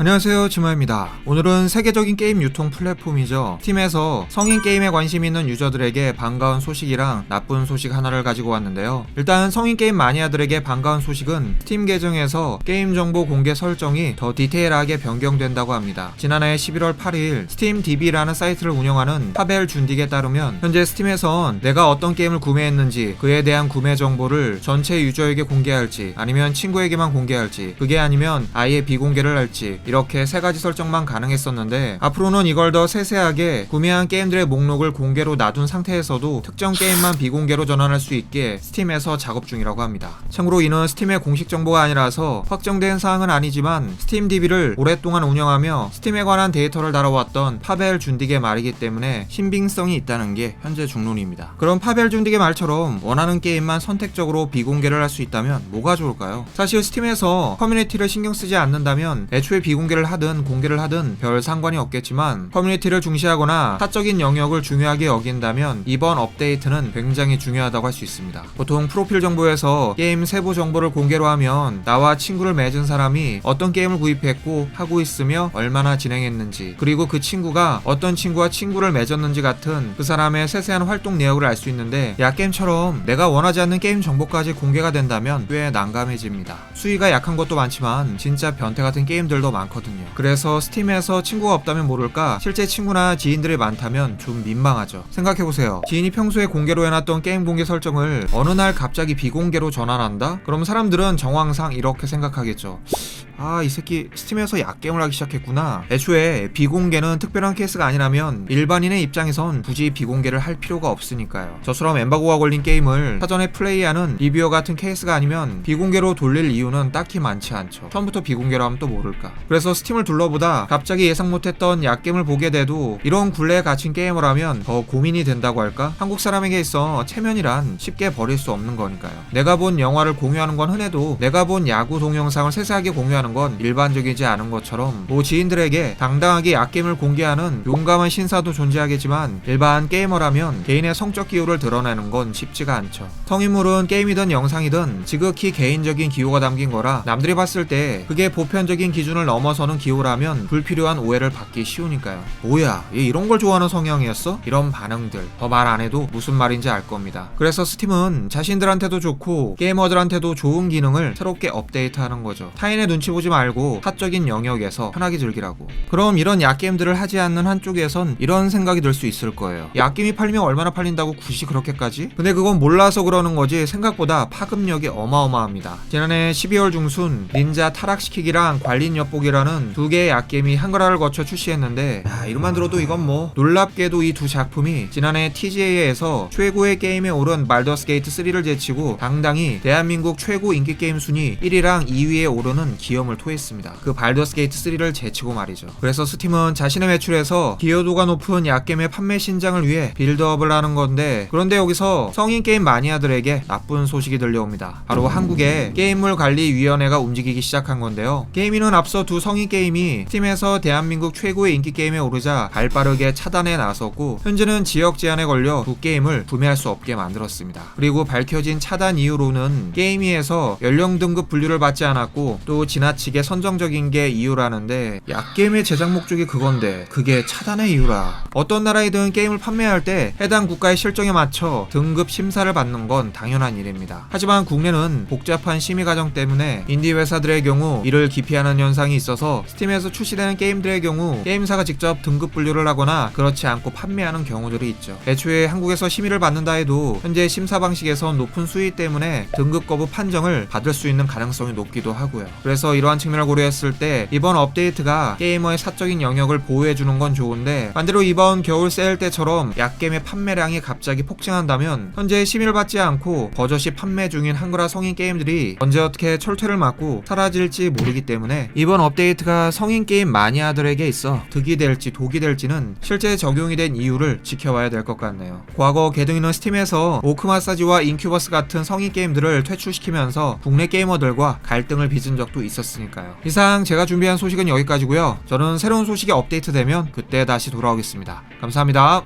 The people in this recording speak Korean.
안녕하세요 지마입니다. 오늘은 세계적인 게임 유통 플랫폼이죠. 스팀에서 성인 게임에 관심 있는 유저들에게 반가운 소식이랑 나쁜 소식 하나를 가지고 왔는데요. 일단 성인 게임 마니아들에게 반가운 소식은 스팀 계정에서 게임 정보 공개 설정이 더 디테일하게 변경된다고 합니다. 지난해 11월 8일 스팀 DB라는 사이트를 운영하는 파벨 준딕에 따르면 현재 스팀에선 내가 어떤 게임을 구매했는지 그에 대한 구매 정보를 전체 유저에게 공개할지 아니면 친구에게만 공개할지 그게 아니면 아예 비공개를 할지 이렇게 세 가지 설정만 가능했었는데 앞으로는 이걸 더 세세하게 구매한 게임들의 목록을 공개로 놔둔 상태에서도 특정 게임만 비공개로 전환할 수 있게 스팀에서 작업 중이라고 합니다. 참고로 이는 스팀의 공식 정보가 아니라서 확정된 사항은 아니지만 스팀 DB를 오랫동안 운영하며 스팀에 관한 데이터를 다뤄왔던 파벨 준딕의 말이기 때문에 신빙성이 있다는 게 현재 중론입니다. 그럼 파벨 준딕의 말처럼 원하는 게임만 선택적으로 비공개를 할 수 있다면 뭐가 좋을까요? 사실 스팀에서 커뮤니티를 신경 쓰지 않는다면 애초에 비 공개를 하든 공개를 하든 별 상관이 없겠지만 커뮤니티를 중시하거나 사적인 영역을 중요하게 여긴다면 이번 업데이트는 굉장히 중요하다고 할 수 있습니다. 보통 프로필 정보에서 게임 세부 정보를 공개로 하면 나와 친구를 맺은 사람이 어떤 게임을 구입했고 하고 있으며 얼마나 진행했는지 그리고 그 친구가 어떤 친구와 친구를 맺었는지 같은 그 사람의 세세한 활동 내역을 알 수 있는데 야게임처럼 내가 원하지 않는 게임 정보까지 공개가 된다면 꽤 난감해집니다. 수위가 약한 것도 많지만 진짜 변태 같은 게임들도 많 거든요. 그래서 스팀에서 친구가 없다면 모를까 실제 친구나 지인들이 많다면 좀 민망하죠. 생각해보세요. 지인이 평소에 공개로 해놨던 게임 공개 설정을 어느 날 갑자기 비공개로 전환한다? 그럼 사람들은 정황상 이렇게 생각하겠죠. 아, 이 새끼 스팀에서 약겜을 하기 시작했구나. 애초에 비공개는 특별한 케이스가 아니라면 일반인의 입장에선 굳이 비공개를 할 필요가 없으니까요. 저처럼 엠바고가 걸린 게임을 사전에 플레이하는 리뷰어 같은 케이스가 아니면 비공개로 돌릴 이유는 딱히 많지 않죠. 처음부터 비공개로 하면 또 모를까. 그래서 스팀을 둘러보다 갑자기 예상 못했던 약겜을 보게 돼도 이런 굴레에 갇힌 게임을 하면 더 고민이 된다고 할까? 한국 사람에게 있어 체면이란 쉽게 버릴 수 없는 거니까요. 내가 본 영화를 공유하는 건 흔해도 내가 본 야구 동영상을 세세하게 공유하는 건 일반적이지 않은 것처럼 뭐 지인들에게 당당하게 약겜을 공개하는 용감한 신사도 존재하겠지만 일반 게이머라면 개인의 성적 기호를 드러내는 건 쉽지가 않죠. 성인물은 게임이든 영상이든 지극히 개인적인 기호가 담긴 거라 남들이 봤을 때 그게 보편적인 기준을 넘어서는 기호라면 불필요한 오해를 받기 쉬우니까요. 뭐야, 얘 이런 걸 좋아하는 성향이었어? 이런 반응들 더 말 안 해도 무슨 말인지 알 겁니다. 그래서 스팀은 자신들한테도 좋고 게이머들한테도 좋은 기능을 새롭게 업데이트하는 거죠. 타인의 눈치 보지 말고 사적인 영역에서 편하게 즐기라고. 그럼 이런 약게임들을 하지 않는 한쪽에선 이런 생각이 들 수 있을 거예요. 약게임이 팔리면 얼마나 팔린다고 굳이 그렇게까지? 근데 그건 몰라서 그러는 거지 생각보다 파급력이 어마어마합니다. 지난해 12월 중순 닌자 타락시키기랑 관린 엿보기라는 두 개의 약게임이 한글화를 거쳐 출시했는데 야, 이름만 들어도 이건 뭐 놀랍게도 이 두 작품이 지난해 TGA에서 최고의 게임에 오른 말더스 게이트 3를 제치고 당당히 대한민국 최고 인기 게임 순위 1위랑 2위에 오르는 기염을 토했습니다. 그 발더스 게이트 3를 제치고 말이죠. 그래서 스팀은 자신의 매출에서 기여도가 높은 약겜의 판매 신장을 위해 빌드업을 하는 건데 그런데 여기서 성인 게임 마니아들에게 나쁜 소식이 들려옵니다. 바로 한국의 게임물 관리위원회가 움직이기 시작한 건데요. 게이미는 앞서 두 성인 게임이 스팀에서 대한민국 최고의 인기 게임에 오르자 발빠르게 차단에 나섰고 현재는 지역 제한에 걸려 두 게임을 구매할 수 없게 만들었습니다. 그리고 밝혀진 차단 이유로는 게임위에서 연령 등급 분류를 받지 않았고 또 지 나치게 선정적인 게 이유라는데 약게임의 제작 목적이 그건데 그게 차단의 이유라. 어떤 나라이든 게임을 판매할 때 해당 국가의 실정에 맞춰 등급 심사를 받는 건 당연한 일입니다. 하지만 국내는 복잡한 심의 과정 때문에 인디 회사들의 경우 이를 기피하는 현상이 있어서 스팀에서 출시되는 게임들의 경우 게임사가 직접 등급 분류를 하거나 그렇지 않고 판매하는 경우들이 있죠. 애초에 한국에서 심의를 받는다 해도 현재 심사 방식에서 높은 수위 때문에 등급 거부 판정을 받을 수 있는 가능성이 높기도 하고요. 그래서 이러한 측면을 고려했을 때 이번 업데이트가 게이머의 사적인 영역을 보호해주는 건 좋은데 반대로 이번 겨울 세일 때처럼 약겜의 판매량이 갑자기 폭증한다면 현재 심의를 받지 않고 버젓이 판매 중인 한글화 성인 게임들이 언제 어떻게 철퇴를 맞고 사라질지 모르기 때문에 이번 업데이트가 성인 게임 마니아들에게 있어 득이 될지 독이 될지는 실제 적용이 된 이유를 지켜봐야 될 것 같네요. 과거 개등이는 스팀에서 오크 마사지와 인큐버스 같은 성인 게임들을 퇴출시키면서 국내 게이머들과 갈등을 빚은 적도 있었 으니까요. 이상 제가 준비한 소식은 여기까지고요. 저는 새로운 소식이 업데이트되면 그때 다시 돌아오겠습니다. 감사합니다.